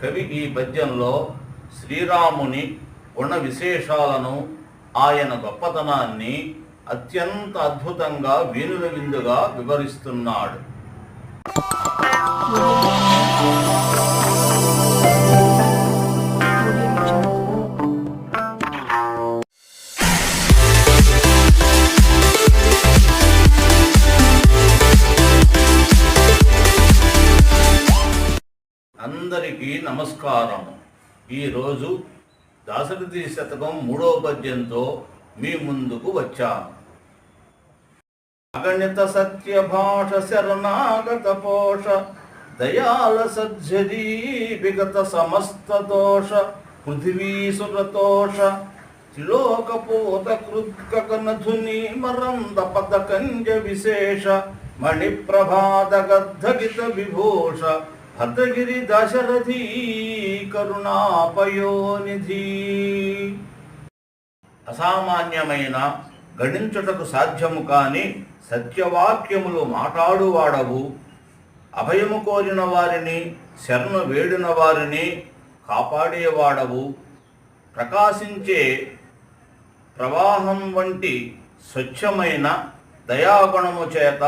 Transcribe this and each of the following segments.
కవి ఈ పద్యంలో శ్రీరాముని గుణ విశేషాలను ఆయన గొప్పతనాన్ని అత్యంత అద్భుతంగా వీనుల విందుగా వివరిస్తున్నాడు. అందరికీ నమస్కారం. ఈరోజు దాశరథి శతకం మూడో పద్యంతో మీ ముందుకు వచ్చాను. అగణిత సత్య భాష శరణాగత పోష దయాల సజ్జరీ విగత సమస్త దోష పృథివీ సురతోష త్రిలోకపోత కృత్కనధుని మరంద పద కంజ విశేష మణిప్రభాత గద్ధగిత విభూష భద్రగిరి దశరథీ కరుణాపయోనిధి. అసామాన్యమైన గణించుటకు సాధ్యము కాని సత్యవాక్యములు మాట్లాడువాడవు. అభయము కోరిన వారిని శరణు వేడిన వారిని కాపాడేవాడవు. ప్రకాశించే ప్రవాహం వంటి స్వచ్ఛమైన దయాగుణము చేత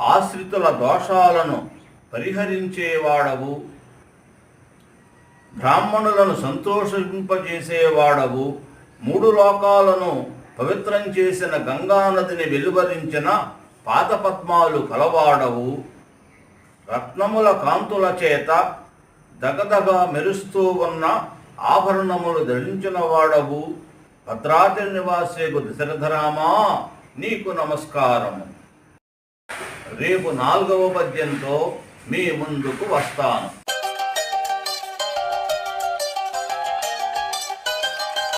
ఆశ్రితుల దోషాలను పరిహరించేవాడవు. బ్రాహ్మణులను సంతోషింపజేసేవాడవు. మూడు లోకాలను పవిత్రం చేసిన గంగానదిని వెలువరించిన పాదపద్మాలు కలవాడవు. రత్నముల కాంతుల చేత దగదగ మెరుస్తూ ఉన్న ఆభరణములు ధరించిన వాడవు. భద్రాచల నివాసేకు దశరథరామా నీకు నమస్కారము. రేపు నాలుగవ పద్యంతో మీ ముందుకు వస్తాను